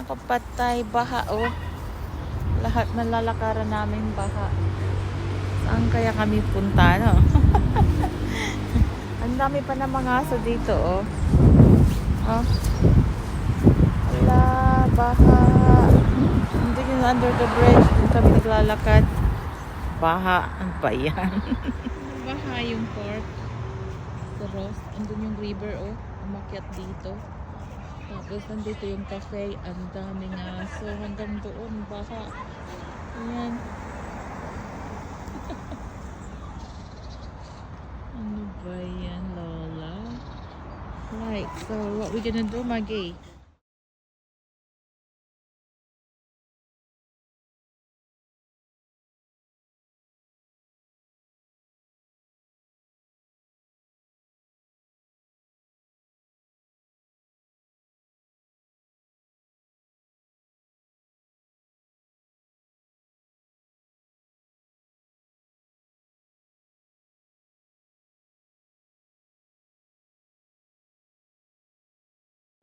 Nakapatay, baha oh. Lahat na lalakaran namin baha. Saan kaya kami punta, no? Ang dami pa ng mga aso dito, oh. Oh. Wala, baha. Hindi yun under the bridge. Doon kami naglalakad. Baha. Ang ba yan? baha yung port. Sa Ross. Andun yung river, oh. Umakyat dito. Tapos nandito yung cafe. Ang daming aso. Hanggang doon, baha. Ayan. ano ba yan, Lola? Right, so what we gonna do, Maggie?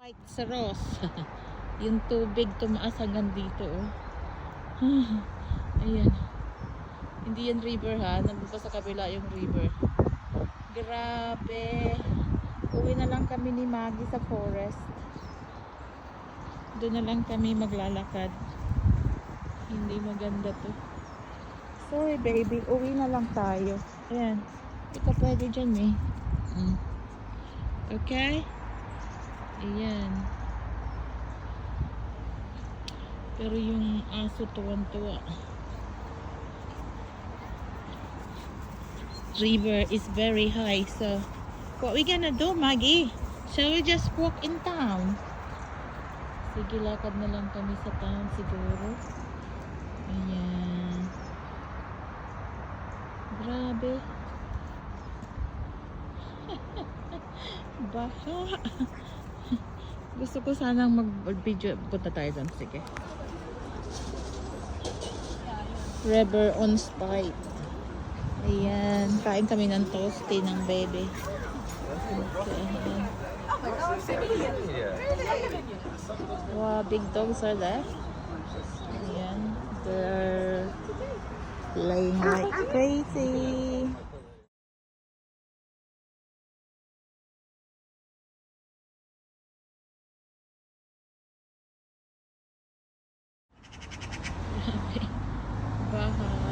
White sa Ross. yung tubig tumaas hanggang dito, oh. Ayan. Hindi yan river ha. Nandun pa sa kabila yung river. Grabe. Uwi na lang kami ni Maggie sa forest. Doon na lang kami maglalakad. Hindi maganda to. Sorry baby, uwi na lang tayo. Ayan. Hindi ka pwede dyan eh. Okay? Ayan. Pero yung aso tuwan-tuwa. River is very high, so what we gonna do, Maggie? Shall we just walk in town? Sige, lakad na lang kami sa town siguro. Ayan. Grabe. Baha. Gusto ko sanang mag-video. Punta tayo doon. Sige. River on Spite. Ayan. Kain kami ng toasty ng baby. Okay. Wow, big dogs are there. Ayan. They're laying like crazy. Baha.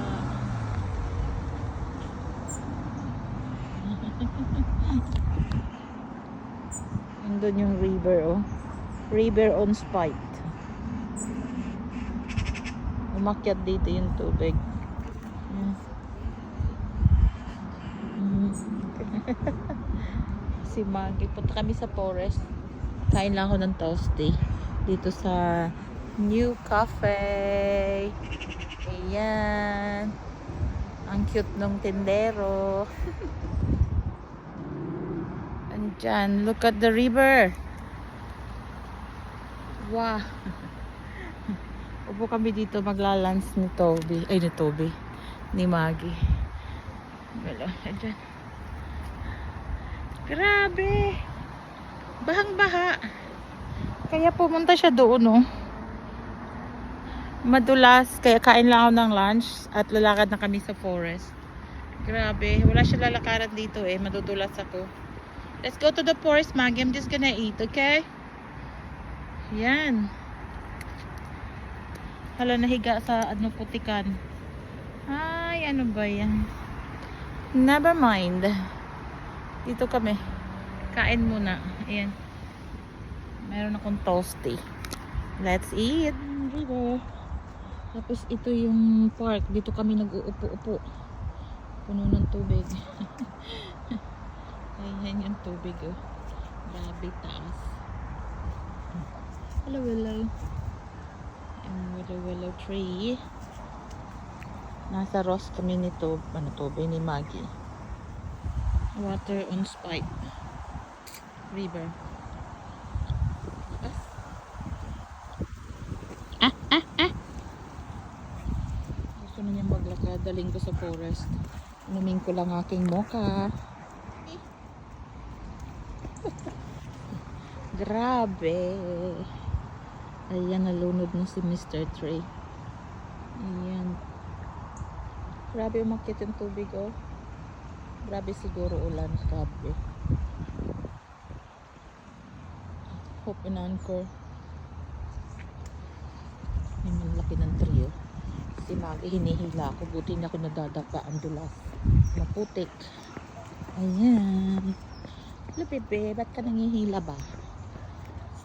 Andun yung river, oh. River on Spite. Umakyat dito yung tubig. Ayan. Mm. si Maggie. Punta kami sa forest. Kain lang ako ng toasty. Dito sa New Cafe. Ayan. Ang cute nung tindero. Andyan. Look at the river. Wow. Upo kami dito maglalans ni Toby. Ay, ni Toby. Ni Maggie. Wala. Andyan. Grabe. Bahang-baha. Kaya pumunta siya doon, oh. Madulas. Kaya kain lang ako ng lunch at lalakad na kami sa forest. Grabe. Wala siya lalakaran dito, eh. Madudulas ako. Let's go to the forest, Maggie. I'm just gonna eat, okay? Yan. Hala, nahiga sa ano putikan. Ay, ano ba yan? Never mind. Dito kami. Kain muna. Ayan. Meron akong toasty. Let's eat. River. Tapos ito yung park. Dito kami nag-uupo-upo. Puno ng tubig. Ayan yung tubig oh. Grabe taas. Hello, hello. Willow willow tree. Nasa Ross kami nito, ano to, ni Maggie. Water on spite. River. Ah, ah, ah. Gusto na niya maglakad. Daling ko sa forest. Inumin ko lang aking mocha. Grabe. Ayan, nalunod na si Mr. Trey. Ayan. Grabe umakit yung tubig, oh. Grabe siguro ulan. Grabe. Hope in anchor. May malaki ng trio. Si Maggie hinihila ako. Buti na ako nadadapa ang dulas. Maputik. Ayan. Hello, bebe. Ba't ka nangihila ba?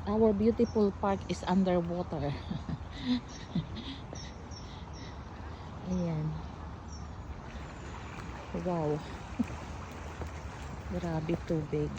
Our beautiful park is underwater. Ayan. Wow. Grabe tubig.